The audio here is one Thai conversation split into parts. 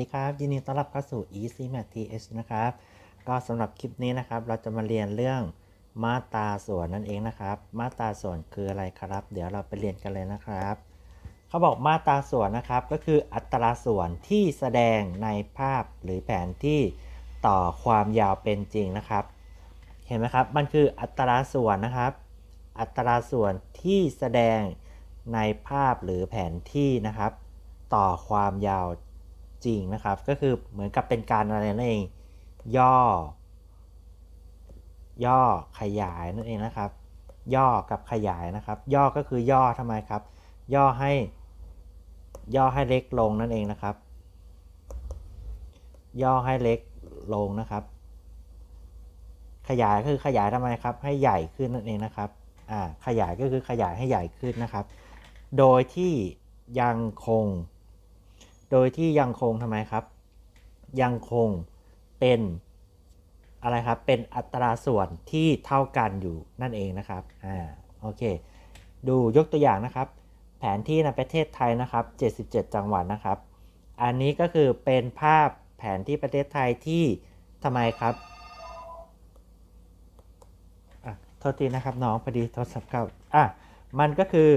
ดีครับยินดีต้อนรับเข้าสู่ Easy Math TH นะครับ ก็สำหรับคลิปนี้นะครับ เราจะมาเรียนเรื่องมาตราส่วนนั่นเองนะครับ มาตราส่วนคืออะไรครับ เดี๋ยวเราไปเรียนกันเลยนะครับ เขาบอกมาตราส่วนนะครับ ก็คืออัตราส่วนที่แสดงในภาพหรือแผนที่ต่อความยาวเป็นจริงนะครับ เห็นไหมครับ มันคืออัตราส่วนนะครับ อัตราส่วนที่แสดงในภาพหรือแผนที่นะครับ ต่อความยาว จริงนะครับ ก็คือเหมือนกับเป็นการอะไรนั่นเอง ย่อ ย่อขยายนั่นเองนะครับ ย่อกับขยายนะครับ ย่อก็คือย่อทำไมครับ ย่อให้ ย่อให้เล็กลงนั่นเองนะครับ ย่อให้เล็กลงนะครับ ขยายคือขยายทำไมครับ ให้ใหญ่ขึ้นนั่นเองนะครับอ่าขยายก็คือขยายให้ใหญ่ขึ้นนะครับ โดยที่ยังคง โดยที่ยังคงทำไมครับ ยังคงเป็นอะไรครับ เป็นอัตราส่วนที่เท่ากันอยู่นั่นเองนะครับ อ่า โอเค ดูยกตัวอย่างนะครับ แผนที่ในประเทศไทยนะครับ 77 จังหวัดนะครับ อันนี้ก็คือเป็นภาพแผนที่ประเทศไทยที่ทำไมครับอะโทษทีนะครับน้องพอดีโทรศัพท์เข้า อะ มันก็คือ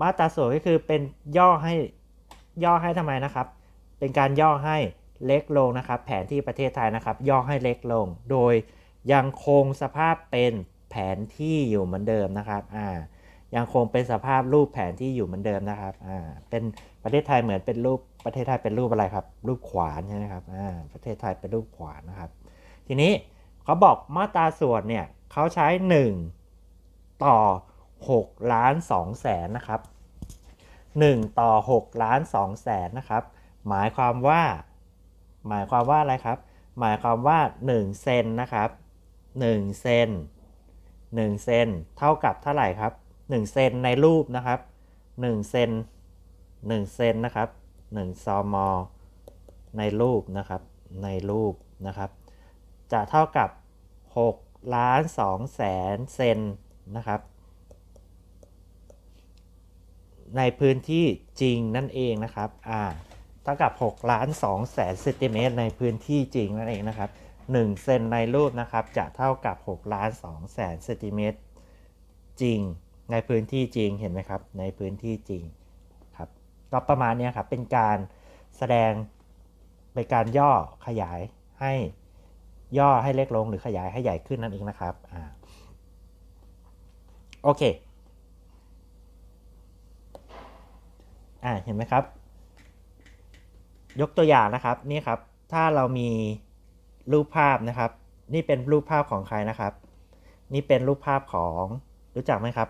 มาตราส่วนก็คือเป็นย่อให้ ย่อให้ทำไมนะครับ เป็นการย่อให้เล็กลงนะครับ แผนที่ประเทศไทยนะครับ ย่อให้เล็กลง โดยยังคงสภาพเป็นแผนที่อยู่เหมือนเดิมนะครับอ่ายังคงเป็นสภาพรูปแผนที่อยู่เหมือนเดิมนะครับอ่าเป็นประเทศไทยเหมือนเป็นรูปประเทศไทยเป็นรูปอะไรครับ รูปขวานใช่ไหมครับอ่าประเทศไทยเป็นรูปขวานนะครับ ทีนี้เขาบอกมาตราส่วนเนี่ยเขาใช้ 1 ต่อ 6 ล้าน2แสนนะครับ 1 ต่อ 6 ล้าน2แสนนะครับ หมายความว่า หมายความว่าอะไรครับ หมายความว่า 1 เซนนะครับ1เซน1เซนเท่ากับเท่าไหร่ครับ1เซนในรูปนะครับ1เซน1เซนนะครับ1ซมในรูปนะครับ ในรูปนะครับ จะเท่ากับ 6 ล้าน2แสนเซนนะครับ ในพื้นที่จริงนั่นเองนะครับอ่าเท่ากับ6ล้าน2แสนเซนติเมตรในพื้นที่จริงนั่นเองนะครับ1เซนในรูปนะครับจะเท่ากับ6ล้าน2แสนเซนติเมตรจริงในพื้นที่จริงเห็นไหมครับ ในพื้นที่จริงครับก็ประมาณนี้ครับเป็นการแสดงเป็นการย่อขยายให้ย่อให้เล็กลงหรือขยายให้ใหญ่ขึ้นนั่นเองนะครับอ่าโอเค อ่าเห็นไหมครับ ยกตัวอย่างนะครับนี่ครับ ถ้าเรามีรูปภาพนะครับ นี่เป็นรูปภาพของใครนะครับ นี่เป็นรูปภาพของรู้จักไหมครับ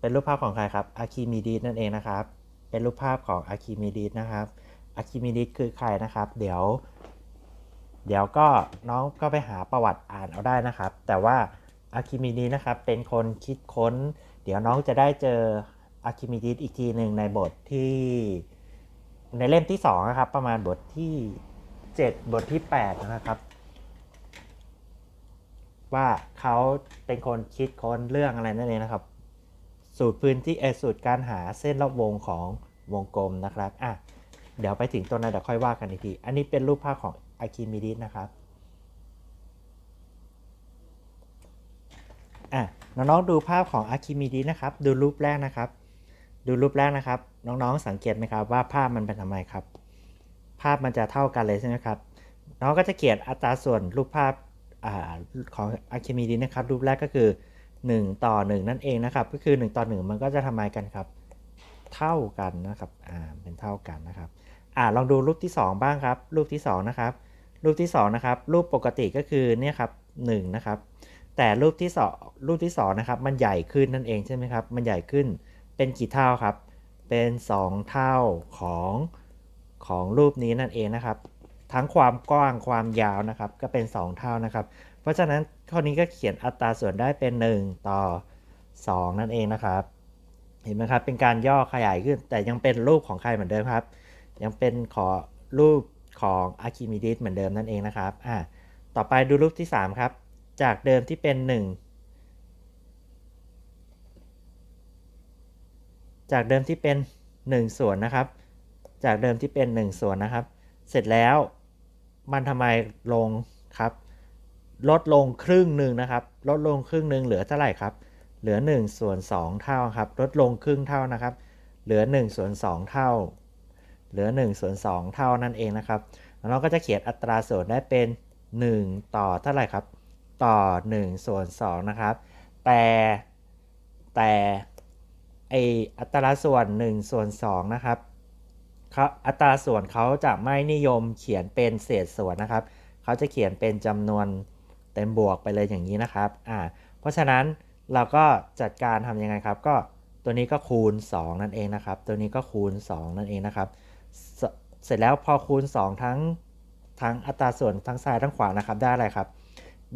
เป็นรูปภาพของใครครับอะคิมิดีสนั่นเองนะครับ เป็นรูปภาพของอะคิมิดีสนะครับอะคิมิดีสคือใครนะครับ เดี๋ยว เดี๋ยวก็น้องก็ไปหาประวัติอ่านเอาได้นะครับ แต่ว่าอะคิมิดีสนะครับเป็นคนคิดค้น เดี๋ยวน้องจะได้เจอ อะคิมิดีสอีกทีหนึ่งในบทที่ในเล่มที่2นะครับ ประมาณบทที่7บทที่8นะครับ ว่าเขาเป็นคนคิดค้นเรื่องอะไรนั่นเองนะครับ สูตรพื้นที่เออสูตรการหาเส้นรอบวงของวงกลมนะครับอะเดี๋ยวไปถึงตัวนั้นเดี๋ยวค่อยว่ากันอีกที อันนี้เป็นรูปภาพของอะคิมิดิสนะครับอะน้องๆดูภาพของอะคิมิดิสนะครับ ดูรูปแรกนะครับ ดูรูปแรกนะครับ น้องๆ สังเกตไหมครับว่าภาพมันเป็นทำไมครับ ภาพมันจะเท่ากันเลยใช่ไหมครับ น้องก็จะเขียนอัตราส่วนรูปภาพอาของอะคิมิดิสนะครับ รูปแรกก็คือ 1 ต่อ 1 นั่นเองนะครับ ก็คือ 1 ต่อ 1 มันก็จะทำไมกันครับ เท่ากันนะครับอ่าเป็นเท่ากันนะครับอ่าลองดูรูปที่ 2 บ้างครับ รูปที่ 2 นะครับ รูปที่ 2 นะครับ รูปปกติก็คือเนี่ยครับ1นะครับ แต่รูปที่2รูปที่2นะครับ มันใหญ่ขึ้นนั่นเองใช่ไหมครับ มันใหญ่ขึ้น เป็นกี่เท่าครับ เป็น 2 เท่าของของรูปนี้นั่นเองนะครับ ทั้งความกว้างความยาวนะครับ ก็เป็น 2 เท่านะครับ เพราะฉะนั้นข้อนี้ก็เขียนอัตราส่วนได้เป็น 1 ต่อ 2 นั่นเองนะครับ เห็นไหมครับ เป็นการย่อขยายขึ้น แต่ยังเป็นรูปของใครเหมือนเดิมครับ ยังเป็นขอรูปของอะคิมิดิสเหมือนเดิมนั่นเองนะครับ อ่า ต่อไปดูรูปที่ 3 ครับ จากเดิมที่เป็น 1 จากเดิมที่เป็น 1 ส่วนนะครับ จากเดิมที่เป็น 1 ส่วนนะครับ เสร็จแล้วมันทำไมลงครับ ลดลงครึ่งหนึ่งนะครับ ลดลงครึ่งหนึ่งเหลือเท่าไหร่ครับ เหลือ 1 ส่วน 2 เท่าครับ ลดลงครึ่งเท่านะครับ เหลือ 1 ส่วน 2 เท่า เหลือ 1 ส่วน 2 เท่านั่นเองนะครับเราก็จะเขียนอัตราส่วนได้เป็น 1 ต่อเท่าไหร่ครับ ต่อ 1 ส่วน 2 นะครับ แต่แต่ ออัตราส่วน1ส่วน2นะครับเขาอัตราส่วนเขาจะไม่นิยมเขียนเป็นเศษส่วนนะครับ เขาจะเขียนเป็นจำนวนเต็มบวกไปเลยอย่างนี้นะครับอ่าเพราะฉะนั้นเราก็จัดการทำยังไงครับ ก็ตัวนี้ก็คูณ 2 นั่นเองนะครับ ตัวนี้ก็คูณ 2 นั่นเองนะครับ เสเสร็จแล้วพอคูณ 2 ทั้งทั้งอัตราส่วนทั้งซ้ายทั้งขวานะครับได้อะไรครับ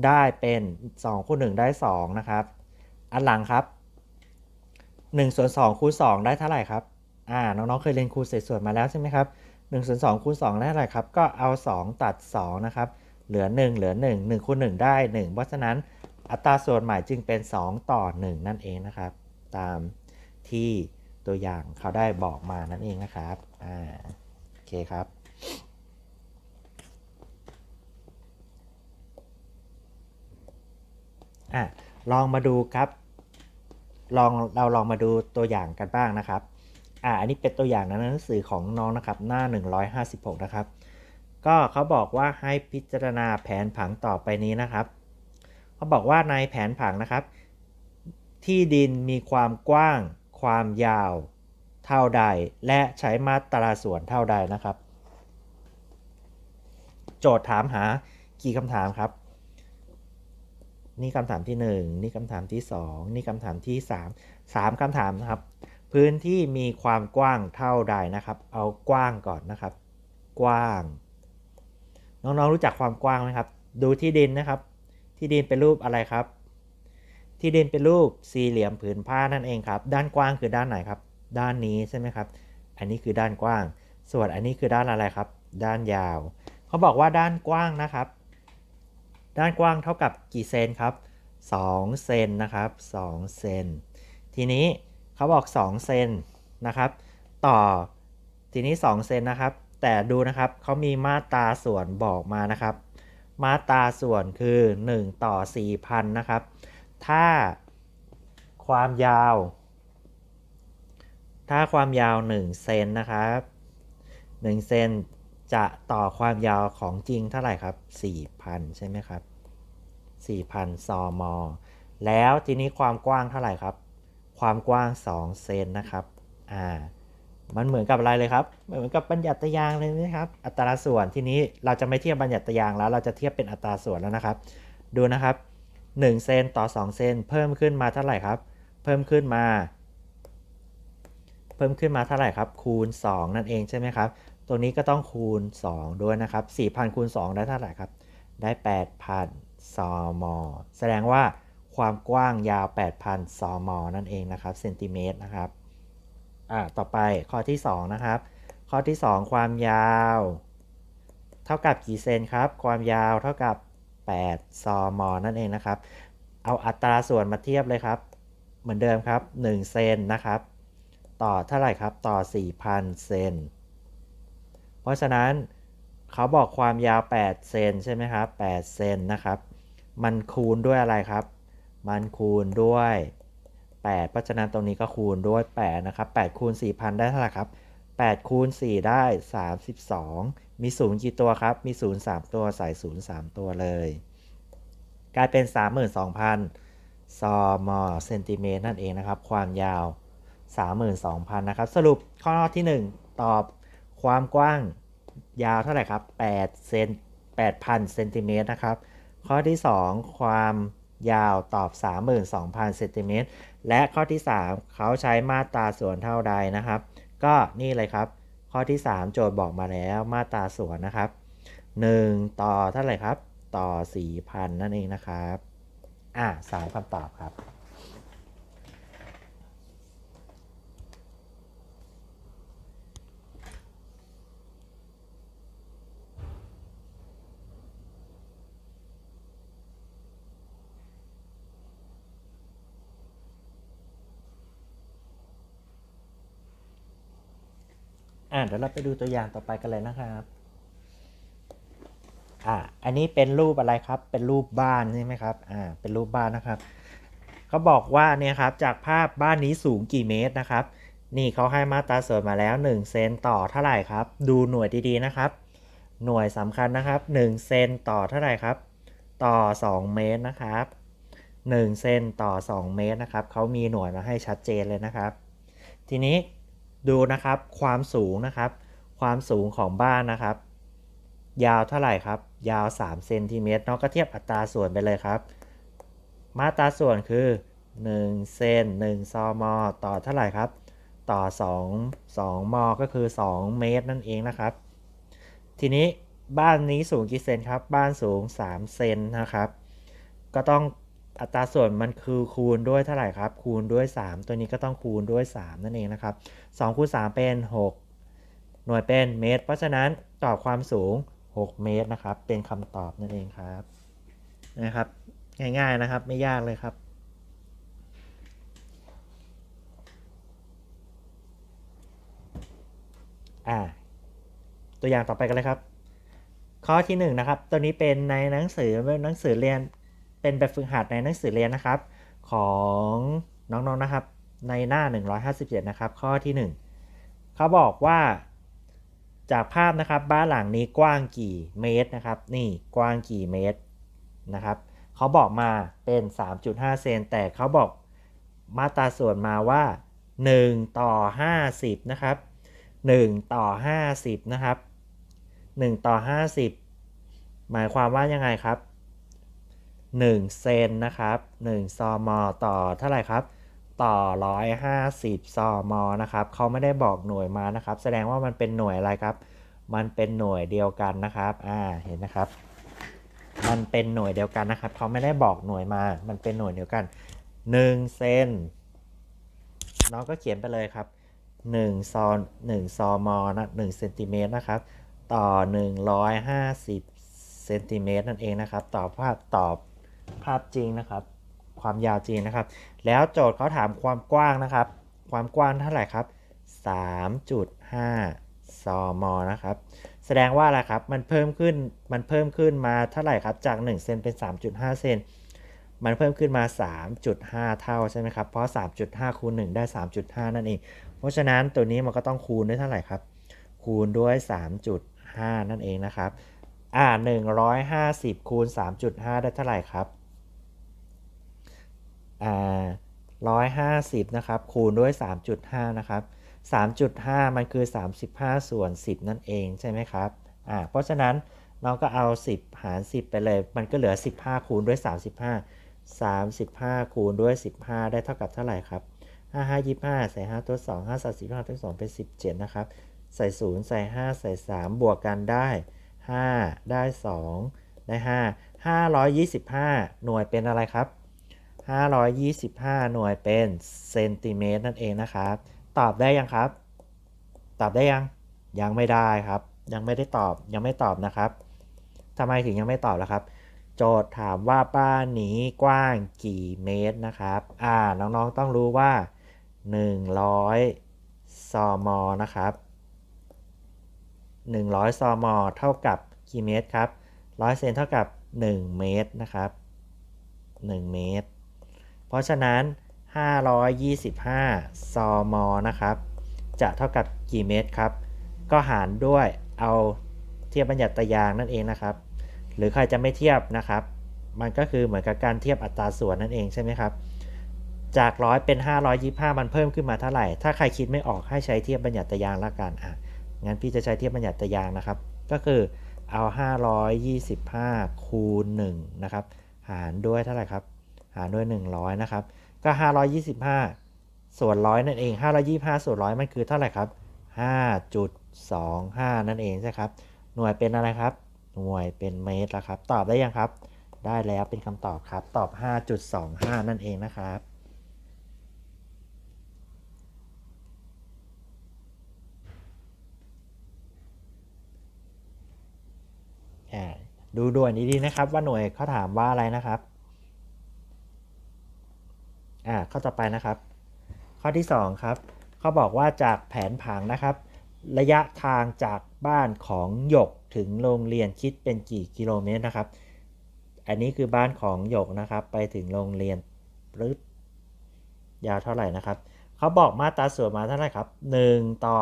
ได้เป็น2คูณ1ได้2นะครับ อันหลังครับ 1ส่วน2คูณ2ได้เท่าไหร่ครับอ่าน้องๆเคยเรียนคูณเศษส่วนมาแล้วใช่ไหมครับ1ส่วน2คูณ2ได้เท่าไหร่ครับก็เอา 2 ตัด2นะครับเหลือ 1 เหลือ 1 1คูณ1ได้ 1 เพราะฉะนั้นอัตราส่วนใหม่จึงเป็น 2 ต่อ 1 นั่นเองนะครับ ตามที่ตัวอย่างเขาได้บอกมานั่นเองนะครับอ่าโอเคครับอะลองมาดูครับ ลองเราลองมาดูตัวอย่างกันบ้างนะครับอ่าอันนี้เป็นตัวอย่างในหนังสือของน้องนะครับหน้า 156 นะครับ ก็เขาบอกว่าให้พิจารณาแผนผังต่อไปนี้นะครับเขาบอกว่าในแผนผังนะครับ ที่ดินมีความกว้าง ความยาวเท่าใด และใช้มาตราส่วนเท่าใดนะครับ โจทย์ถามหากี่คำถามครับ นี่คำถามที่ 1 นี่คำถามที่ 2 นี่คำถามที่ 3 3คำถามนะครับ พื้นที่มีความกว้างเท่าใดนะครับ เอากว้างก่อนนะครับ กว้าง น้องๆรู้จักความกว้างไหมครับ ดูที่ดินนะครับ ที่ดินเป็นรูปอะไรครับ ที่ดินเป็นรูปสี่เหลี่ยมผืนผ้านั่นเองครับ ด้านกว้างคือด้านไหนครับ ด้านนี้ใช่ไหมครับ อันนี้คือด้านกว้าง ส่วนอันนี้คือด้านอะไรครับ ด้านยาว เขาบอกว่าด้านกว้างนะครับ ด้านกว้างเท่ากับกี่เซนครับ2เซนนะครับ2เซนทีนี้เขาบอก2เซนนะครับ ต่อทีนี้2เซนนะครับ แต่ดูนะครับเขามีมาตราส่วนบอกมานะครับ มาตราส่วนคือ 1 ต่อ 4,000นะครับ ถ้าความยาว ถ้าความยาว 1 เซนนะครับ1เซนจะต่อความยาวของจริงเท่าไหร่ครับ4,000 ใช่ไหมครับ 4,000ซมแล้วทีนี้ความกว้างเท่าไหร่ครับ ความกว้าง 2 เซนนะครับ อ่า มันเหมือนกับอะไรเลยครับ เหมือนกับบัญญัติยางเลยนะครับ อัตราส่วนทีนี้เราจะไม่เทียบบัญญัติยางแล้ว เราจะเทียบเป็นอัตราส่วนแล้วนะครับ ดูนะครับ1เซนต่อ 2 เซนเพิ่มขึ้นมาเท่าไหร่ครับ เพิ่มขึ้นมา เพิ่มขึ้นมาเท่าไหร่ครับ คูณ 2 นั่นเองใช่ไหมครับ ตัวนี้ก็ต้องคูณ 2 ด้วยนะครับ4,000คูณ2ได้เท่าไหร่ครับ ได้ 8,000 ซมแสดงว่าความกว้างยาว 8,000ซมนั่นเองนะครับเซนติเมตรนะครับอ่าต่อไปข้อที่ 2 นะครับ ข้อที่ 2 ความยาว เท่ากับกี่เซนครับ ความยาวเท่ากับ8ซมนั่นเองนะครับ เอาอัตราส่วนมาเทียบเลยครับ เหมือนเดิมครับ1เซนนะครับ ต่อเท่าไหร่ครับต่อ 4,000 เซนเพราะฉะนั้น เขาบอกความยาว 8 เซนใช่ไหมครับ 8 เซนนะครับ มันคูณด้วยอะไรครับ มันคูณด้วย 8 เพราะฉะนั้นตรงนี้ก็คูณด้วย 8 นะครับ 8 คูณ 4,000 ได้เท่าไหร่ครับ 8 คูณ 4 ได้ 32 มี0กี่ตัวครับ มี0 3ตัวใส่0 3ตัวเลย กลายเป็น 32,000ซมเซนติเมตรนั่นเองนะครับ ความยาว 32,000 นะครับ สรุปข้อที่ 1 ตอบความกว้าง ยาวเท่าไหร่ครับ8เซน8,000เซนติเมตรนะครับ ข้อที่ 2 ความยาวตอบ 32,000เซนติเมตรและข้อที่ 3 เขาใช้มาตราส่วนเท่าใดนะครับ ก็นี่เลยครับ ข้อที่ 3 โจทย์บอกมาแล้วมาตราส่วนนะครับ 1 ต่อเท่าไหร่ครับ ต่อ 4,000 นั่นเองนะครับ อะสามคำตอบครับ อ่าเดี๋ยวเราไปดูตัวอย่างต่อไปกันเลยนะครับอ่าอันนี้เป็นรูปอะไรครับ เป็นรูปบ้านใช่ไหมครับอ่าเป็นรูปบ้านนะครับเขาบอกว่าเนี่ยครับจากภาพบ้านนี้สูงกี่เมตรนะครับ นี่เขาให้มาตราส่วนมาแล้ว1เซนต่อเท่าไหร่ครับ ดูหน่วยดีๆนะครับ หน่วยสำคัญนะครับ1เซนต่อเท่าไหร่ครับ ต่อ 2 เมตรนะครับ1เซนต่อ 2 เมตรนะครับเขามีหน่วยมาให้ชัดเจนเลยนะครับ ทีนี้ ดูนะครับความสูงนะครับ ความสูงของบ้านนะครับ ยาวเท่าไหร่ครับ ยาว3เซนติเมตรเนาะก็เทียบอัตราส่วนไปเลยครับ มาตราส่วนคือ1เซน1ซอมอต่อเท่าไหร่ครับ ต่อ 2 2มอก็คือ 2 เมตรนั่นเองนะครับ ทีนี้บ้านนี้สูงกี่เซนครับ บ้านสูง 3 เซนนะครับ ก็ต้อง อัตราส่วนมันคือคูณด้วยเท่าไหร่ครับ คูณด้วย 3 ตัวนี้ก็ต้องคูณด้วย 3 นั่นเองนะครับ2คูณ3เป็น 6 หน่วยเป็นเมตร เพราะฉะนั้นตอบความสูง 6 เมตรนะครับ เป็นคำตอบนั่นเองครับนะครับ ง่ายๆนะครับไม่ยากเลยครับอ่าตัวอย่างต่อไปกันเลยครับ ข้อที่1นนะครับ ตัวนี้เป็นในหนังสือหนังสือเรียน เป็นแบบฝึกหัดในหนังสือเรียนนะครับ ของน้องๆนนะครับ ในหน้า 157 นะครับ ข้อที่ 1 เขาบอกว่าจากภาพนะครับบ้านหลังนี้กว้างกี่เมตรนะครับ นี่กว้างกี่เมตรนะครับเขาบอกมาเป็น 3.5 เซนแต่เขาบอกมาตราส่วนมาว่า 1 ต่อ 50 นะครับ 1 ต่อ 50 นะครับ 1 ต่อ 50 หมายความว่ายังไงครับ 1 เซนนะครับ1ซอมอต่อเท่าไหร่ครับ ต่อ 150ซอมอนะครับเขาไม่ได้บอกหน่วยมานะครับ แสดงว่ามันเป็นหน่วยอะไรครับ มันเป็นหน่วยเดียวกันนะครับอ่าเห็นนะครับ มันเป็นหน่วยเดียวกันนะครับเขาไม่ได้บอกหน่วยมา มันเป็นหน่วยเดียวกัน 1 เซนน้องก็เขียนไปเลยครับ1ซอน1ซอมอนะ1เซนติเมตรนะครับ ต่อ 150เซนติเมตรนั่นเองนะครับตอบภาพตอบ ภาพจริงนะครับ ความยาวจริงนะครับ แล้วโจทย์เขาถามความกว้างนะครับ ความกว้างเท่าไหร่ครับ 3.5 ซมนะครับ แสดงว่าอะไรครับ มันเพิ่มขึ้น มันเพิ่มขึ้นมาเท่าไหร่ครับ จาก1เซนเป็น 3.5 เซน มันเพิ่มขึ้นมา 3.5 เท่าใช่ไหมครับ เพราะ 3.5 คูณ 1 ได้ 3.5 นั่นเอง เพราะฉะนั้นตัวนี้มันก็ต้องคูณด้วยเท่าไหร่ครับ คูณด้วย 3.5 นั่นเองนะครับ อ่า 150 คูณ 3.5 ได้เท่าไหร่ครับ อ่า150นะครับคูณด้วย 3.5 นะครับ 3.5 มันคือ 35 ส่วน 10 นั่นเองใช่ไหมครับอ่าเพราะฉะนั้นเราก็เอา 10 หาร 10 ไปเลย มันก็เหลือ 15 คูณด้วย 35 35 คูณด้วย 15 ได้เท่ากับเท่าไหร่ครับ 5 5 25 ใส่ 5 ตัว 2 5 3 15 ตัว 2 เป็น 17 นะครับ ใส่ 0 ใส่ 5 ใส่ 3 บวกกันได้ 5 ได้ 2 ได้ 5 525 หน่วยเป็นอะไรครับ 525 หน่วยเป็นเซนติเมตรนั่นเองนะครับ ตอบได้ยังครับ ตอบได้ยัง ยังไม่ได้ครับ ยังไม่ได้ตอบ ยังไม่ตอบนะครับทำไมถึงยังไม่ตอบล่ะครับ โจทย์ถามว่าบ้านนี้กว้างกี่เมตรนะครับ อ่า น้องๆ ต้องรู้ว่า 100ซอมอนะครับ 100ซอมอเท่ากับกี่เมตรครับ 100 เซนเท่ากับ 1 เมตรนะครับ 1 เมตร เพราะฉะนั้น 525ซอมนะครับ จะเท่ากับกี่เมตรครับ ก็หารด้วยเอาเทียบบัญญัติตารางนั่นเองนะครับ หรือใครจะไม่เทียบนะครับ มันก็คือเหมือนกับการเทียบอัตราส่วนนั่นเองใช่ไหมครับ จากร้อยเป็น 525 มันเพิ่มขึ้นมาเท่าไหร่ ถ้าใครคิดไม่ออกให้ใช้เทียบบัญญัติตารางละกันอะ งั้นพี่จะใช้เทียบบัญญัติตารางนะครับ ก็คือเอา 525 คูณ1นะครับ หารด้วยเท่าไหร่ครับ หารด้วย 100 นะครับ ก็ 525 ส่วนร้อยนั่นเอง 525 ส่วนร้อยมันคือเท่าไหร่ครับ 5.25 นั่นเองใช่ครับ หน่วยเป็นอะไรครับ หน่วยเป็นเมตรละครับ ตอบได้ยังครับ ได้แล้วเป็นคำตอบครับ ตอบ 5.25 นั่นเองนะครับดูด่วนดีๆนะครับ ว่าหน่วยเขาถามว่าอะไรนะครับ อ่าข้อต่อไปนะครับ ข้อที่ 2 ครับเขาบอกว่าจากแผนผังนะครับ ระยะทางจากบ้านของหยกถึงโรงเรียนคิดเป็นกี่กิโลเมตรนะครับ อันนี้คือบ้านของหยกนะครับ ไปถึงโรงเรียนปึ๊บยาวเท่าไหร่นะครับเขาบอกมาตราส่วนมาเท่าไหร่ครับ 1 ต่อ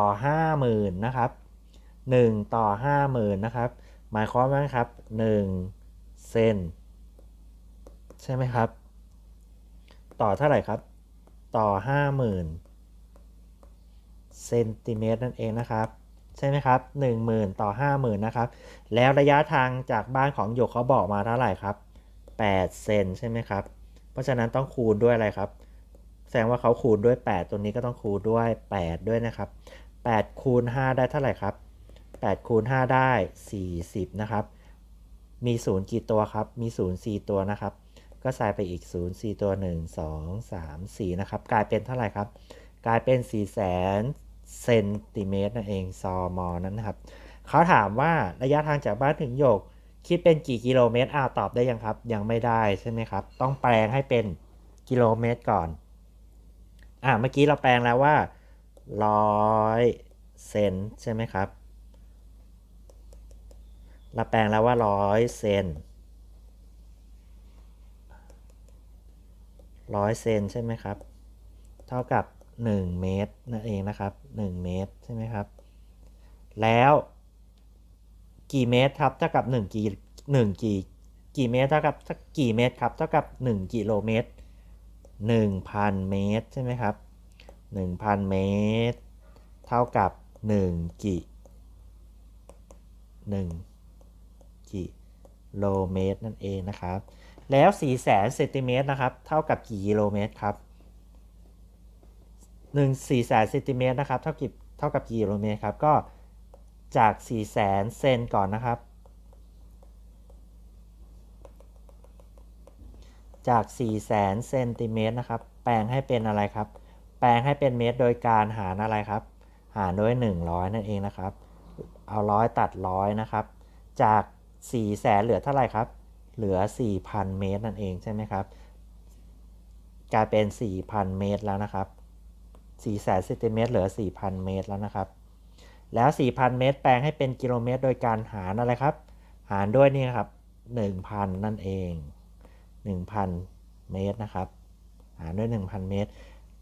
50,000นะครับ 1 ต่อ 50,000นะครับหมายความว่าครับ 1 เซนใช่ไหมครับ ต่อเท่าไหร่ครับ ต่อ 50,000เซนติเมตรนั่นเองนะครับใช่ไหมครับ10,000 ต่อ 50,000นะครับ แล้วระยะทางจากบ้านของหยกเขาบอกมาเท่าไหร่ครับ8เซนใช่ไหมครับ เพราะฉะนั้นต้องคูณด้วยอะไรครับ แสดงว่าเขาคูณด้วย 8 ตัวนี้ก็ต้องคูณด้วย 8 ด้วยนะครับ 8 คูณ 5 ได้เท่าไหร่ครับ 8 คูณ 5 ได้ 40 นะครับ มี 0 กี่ตัวครับ มี 0 4 ตัวนะครับ ก็ใส่ไปอีก 0 4 ตัว 1 2 3 4 นะครับ กลายเป็นเท่าไหร่ครับ กลายเป็น4 0 0แสนเซนติเมตรนั่นเองซอมอนั้นนะครับ เขาถามว่าระยะทางจากบ้านถึงโยก คิดเป็นกี่กิโลเมตรอ้าวตอบได้ยังครับ ยังไม่ได้ใช่ไหมครับ ต้องแปลงให้เป็นกิโลเมตรก่อน อ่าเมื่อกี้เราแปลงแล้วว่าร้อยเซนใช่ไหมครับ เราแปลงแล้วว่าร้อยเซน ร้อยเซนใช่ไหมครับ เท่ากับ 1 เมตรนั่นเองนะครับ 1 เมตรใช่ไหมครับ แล้วกี่เมตรครับเท่ากับ1กี่1กี่กี่เมตรเท่ากับกกี่เมตรครับเท่ากับ 1 กิโลเมตร 1,000 เมตรใช่ไหมครับ 1,000 เมตร เท่ากับ 1 กิ1กิโลเมตรนั่นเองนะครับ แล้ว4 0 0แสนเซนติเมตรนะครับ เท่ากับกี่กิโลเมตรครับ1 4แสนเซนติเมตรนะครับ เท่ากับเท่ากับกี่กิโลเมตรครับ ก็จาก4 0 0แสนเซนก่อนนะครับ จาก4 0 0แสนเซนติเมตรนะครับ แปลงให้เป็นอะไรครับ แปลงให้เป็นเมตรโดยการหารอะไรครับ หารด้วย 100 นั่นเองนะครับ เอาร้อยตัดร้อยนะครับ จาก4 0 0แสนเหลือเท่าไหร่ครับ เหลือ 4,000 เมตรนั่นเองใช่ไหมครับ กลายเป็น 4,000 เมตรแล้วนะครับ4แสนเซนติเมตรเหลือ 4,000 เมตรแล้วนะครับ แล้ว 4,000 เมตร แปลงให้เป็นกิโลเมตร โดยการหารอะไรครับ หารด้วยนี่ครับ 1,000 นั่นเอง 1,000 เมตรนะครับ หารด้วย 1,000 เมตร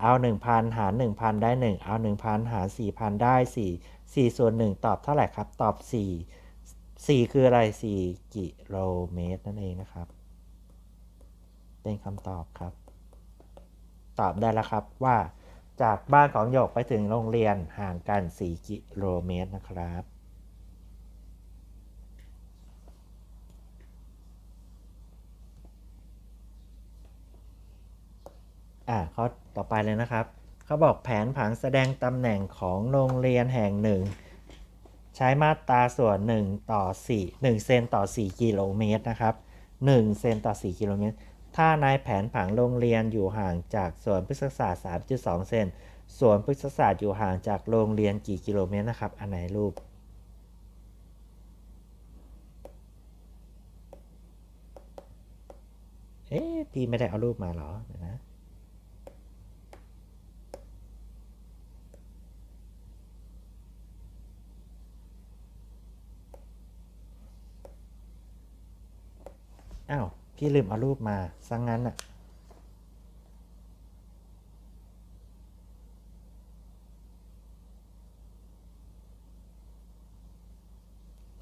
เอา 1,000 หาร 1,000 ได้ 1 เอา 1,000 หาร 4,000 ได้ 4 4ส่วน1ตอบเท่าไหร่ครับ ตอบ 4 4 คืออะไร 4 กิโลเมตรนั่นเองนะครับ เป็นคำตอบครับ ตอบได้แล้วครับว่าจากบ้านของหยกไปถึงโรงเรียนห่างกัน 4 กิโลเมตรนะครับอ่าเขาต่อไปเลยนะครับ เขาบอกแผนผังแสดงตำแหน่งของโรงเรียนแห่งหนึ่ง ใช้มาตราส่วน 1 ต่อ 4 1 เซนต่อ 4 กิโลเมตรนะครับ 1 เซนต่อ 4 กิโลเมตร ถ้าในแผนผังโรงเรียนอยู่ห่างจากสวนพฤกษศาสตร์ 3.2 เซนสวนพฤกษศาสตร์อยู่ห่างจากโรงเรียนกี่กิโลเมตรนะครับ อันไหนรูป เอ๊ะพี่ไม่ได้เอารูปมาหรอนะ อ้าว พี่ลืมเอารูปมาซังงั้นอะ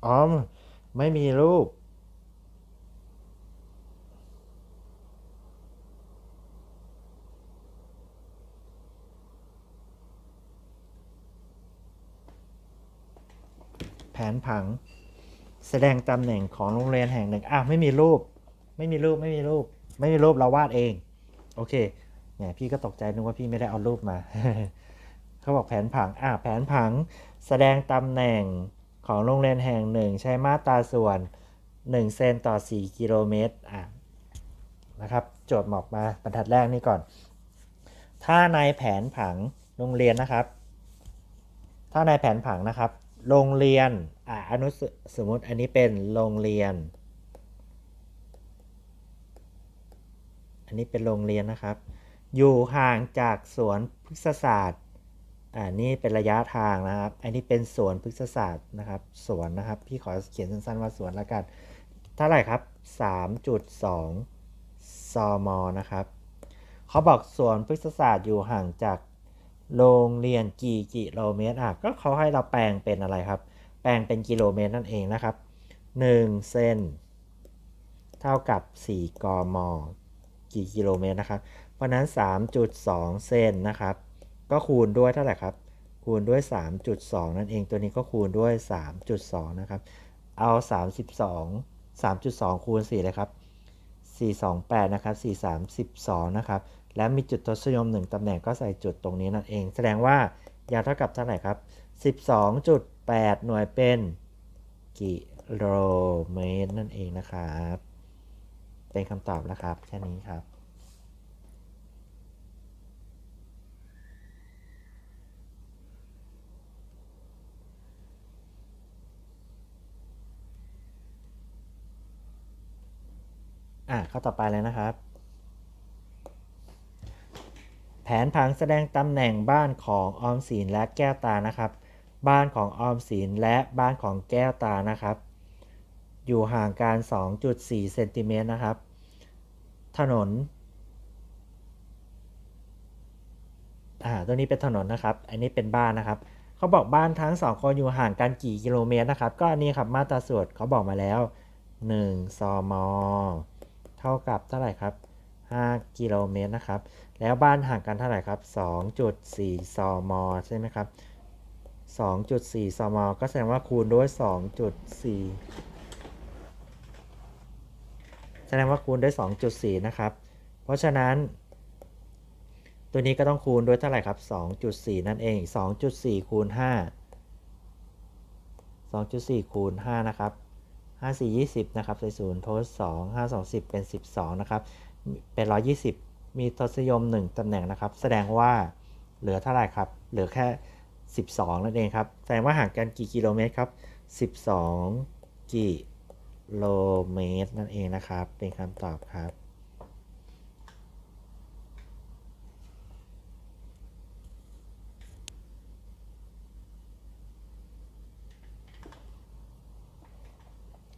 อ๋อ ไม่มีรูป แผนผังแสดงตำแหน่งของโรงเรียนแห่งหนึ่งอะไม่มีรูป ไม่มีรูปไม่มีรูป ไม่มีรูปเราวาดเอง โอเคเนี่ยพี่ก็ตกใจนึกว่าพี่ไม่ได้เอารูปมาเขาบอกแผนผังอะแผนผังแสดงตำแหน่งของโรงเรียนแห่งหนึ่ง ใช้มาตราส่วน 1 เซนต่อ 4 กิโลเมตรอะนะครับโจทย์หมอกมาบรรทัดแรกนี่ก่อน ถ้าในแผนผังโรงเรียนนะครับ ถ้าในแผนผังนะครับ โรงเรียนอะอนุสมมติอันนี้เป็นโรงเรียน อันนี้เป็นโรงเรียนนะครับ อยู่ห่างจากสวนพฤกษศาสตร์อ่านี่เป็นระยะทางนะครับ อันนี้เป็นสวนพฤกษศาสตร์นะครับ สวนนะครับ พี่ขอเขียนสั้นๆว่าสวนล้วกันเท่าไหร่ครับ 3.2 ซมนะครับเขาบอกสวนพฤกษศาสตร์อยู่ห่างจากโรงเรียนกี่กิโลเมตรอะก็เขาให้เราแปลงเป็นอะไรครับ แปลงเป็นกิโลเมตรนั่นเองนะครับ 1เซนเท่ากับ 4 กม กี่กิโลเมตรนะครับ เพราะนั้น 3.2 เซนนะครับ ก็คูณด้วยเท่าไหร่ครับ คูณด้วย 3.2 นั่นเอง ตัวนี้ก็คูณด้วย 3.2 นะครับ เอา 32 3.2 คูณ4เลยครับ 428 นะครับ 432 นะครับ และมีจุดทศนิยม 1 ตำแหน่งก็ใส่จุดตรงนี้นั่นเอง แสดงว่ายาวเท่ากับเท่าไหร่ครับ 12.8 หน่วยเป็นกิโลเมตรนั่นเองนะครับ เป็นคำตอบแล้วครับ แค่นี้ครับอะข้าต่อไปเลยนะครับ แผนผังแสดงตำแหน่งบ้านของออมสินและแก้วตานะครับ บ้านของออมสินและบ้านของแก้วตานะครับ อยู่ห่างกัน 2.4 เซนติเมตรนะครับ ถนน อ่า ตัวนี้เป็นถนนนะครับ อันนี้เป็นบ้านนะครับ เขาบอกบ้านทั้งสองคนอยู่ห่างกันกี่กิโลเมตรนะครับ ก็อันนี้ครับมาตราส่วนเขาบอกมาแล้ว 1 ซม เท่ากับเท่าไหร่ครับ 5 กิโลเมตรนะครับ แล้วบ้านห่างกันเท่าไหร่ครับ 2.4 ซม ใช่ไหมครับ2.4 ซม ก็แสดงว่าคูณด้วย 2.4แส ดงว่าคูณด้วย 2.4 นะครับ เพราะฉะนั้น ตัวนี้ก็ต้องคูณด้วยเท่าไหร่ครับ 2.4 นั่นเอง 2.4 คูณ 5 2.4 คูณ 5 นะครับ 5 4 20 นะครับใส่ศูนย์ทด2 5 2 10 เป็น 12 นะครับ เป็น 120 มีทศนิยม 1 ตำแหน่งนะครับ แสดงว่าเหลือเท่าไหร่ครับ เหลือแค่ 12 นั่นเองครับ แสดงว่าห่างกันกี่กิโลเมตรครับ 12กิ โลเมตรนั่นเองนะครับ เป็นคำตอบครับ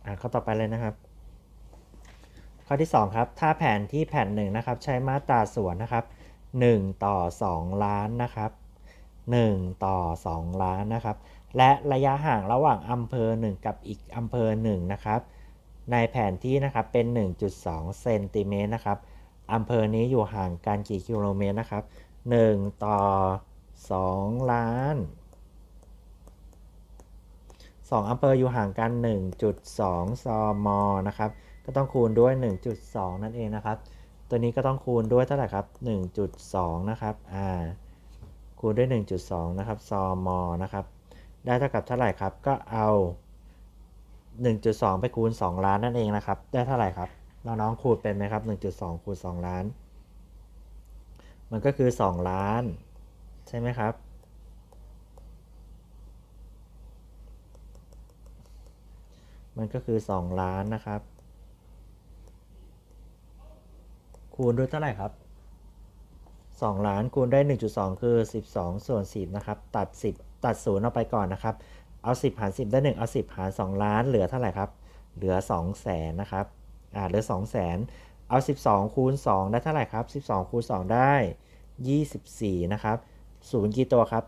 อ่าข้อต่อไปเลยนะครับ ข้อที่ 2 ครับ ถ้าแผนที่แผ่นหนึ่งนะครับ ใช้มาตราส่วนนะครับ 1 ต่อ 2 ล้านนะครับ 1 ต่อ 2 ล้านนะครับ และระยะห่างระหว่างอำเภอ 1 กับอีกอำเภอ1นะครับ ในแผนที่นะครับเป็น 1.2เซนติเมตรนะครับอำเภอนี้อยู่ห่างกันกี่กิโลเมตรนะครับ 1 ต่อ 2 ล้าน 2อำเภออยู่ห่างกัน 1.2 ซมนะครับ ก็ต้องคูณด้วย 1.2 นั่นเองนะครับ ตัวนี้ก็ต้องคูณด้วยเท่าไหร่ครับ 1.2 นะครับอ่าคูณด้วย 1.2 นะครับ ซมนะครับ ได้เท่ากับเท่าไหร่ครับ ก็เอา 1.2 ไปคูณ 2 ล้านนั่นเองนะครับ ได้เท่าไหร่ครับ น้องๆคูณเป็นไหมครับ 1.2 คูณ 2 ล้าน มันก็คือ 2 ล้าน ใช่ไหมครับ มันก็คือ 2 ล้านนะครับ คูณด้วยเท่าไหร่ครับ 2 ล้านคูณได้ 1.2 คือ 12 ส่วน 10 นะครับ ตัด 10 ตัด0ออกไปก่อนนะครับ เอา 10 หาร 10 ได้ 1 เอา 10 หาร 2 ล้าน เหลือเท่าไหร่ครับ เหลือ2แสนนะครับอ่าเหลือ2แสนเอา 12 คูณ 2 ได้เท่าไหร่ครับ 12 คูณ 2 ได้ 24 นะครับ0กี่ตัวครับ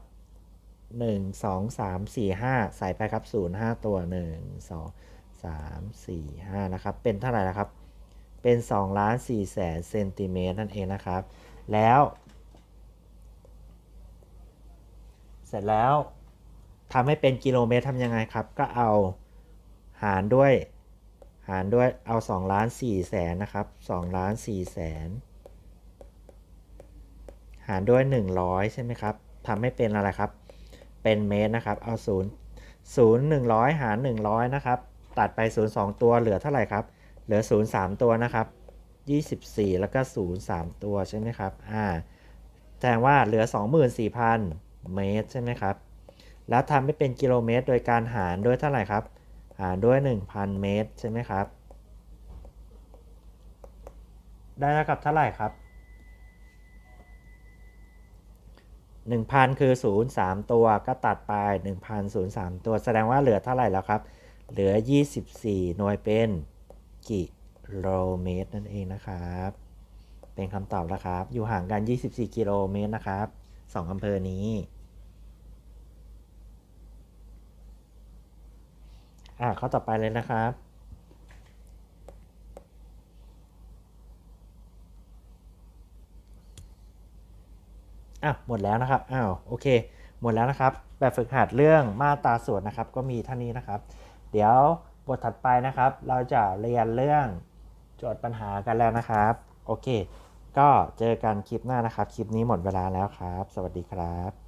1 2 3 4 5 ใส่ไปครับ0 5 ตัว 1 2 3 4 5 นะครับ เป็นเท่าไหร่นะครับ เป็น2ล้าน4แสนเซนติเมตรนั่นเองนะครับ แล้ว เสร็จแล้ว ทำให้เป็นกิโลเมตรทำยังไงครับ ก็เอาหารด้วย หารด้วยเอา2ล้าน4แสนนะครับ2ล้าน4แสนหารด้วย 100 ใช่ไหมครับทำให้เป็นอะไรครับ เป็นเมตรนะครับ เอา 0 0 100 หาร 100 นะครับ ตัดไป 0 2 ตัวเหลือเท่าไหร่ครับ เหลือ 0 3 ตัวนะครับ 24 แล้วก็ 0 3 ตัวใช่ไหมครับ อ่า แสดงว่าเหลือ 24,000 เมตรใช่ไหมครับ แล้วทำให้เป็นกิโลเมตร โดยการหารด้วยเท่าไหร่ครับ หารด้วย 1,000 เมตร ใช่ไหมครับ ได้เท่ากับเท่าไหร่ครับ 1,000 คือ 0 3 ตัวก็ตัดไป 1,000 0 3 ตัว แสดงว่าเหลือเท่าไหร่แล้วครับ เหลือ 24 หน่วยเป็นกิโลเมตรนั่นเองนะครับ เป็นคำตอบแล้วครับ อยู่ห่างกัน 24 กิโลเมตรนะครับ 2อำเภอนี้ อะข้อต่อไปเลยนะครับอะหมดแล้วนะครับอ้าวโอเค หมดแล้วนะครับ แบบฝึกหัดเรื่องมาตราส่วนนะครับ ก็มีเท่านี้นะครับ เดี๋ยวบทถัดไปนะครับ เราจะเรียนเรื่องโจทย์ปัญหากันแล้วนะครับ โอเค ก็เจอกันคลิปหน้านะครับ คลิปนี้หมดเวลาแล้วครับ สวัสดีครับ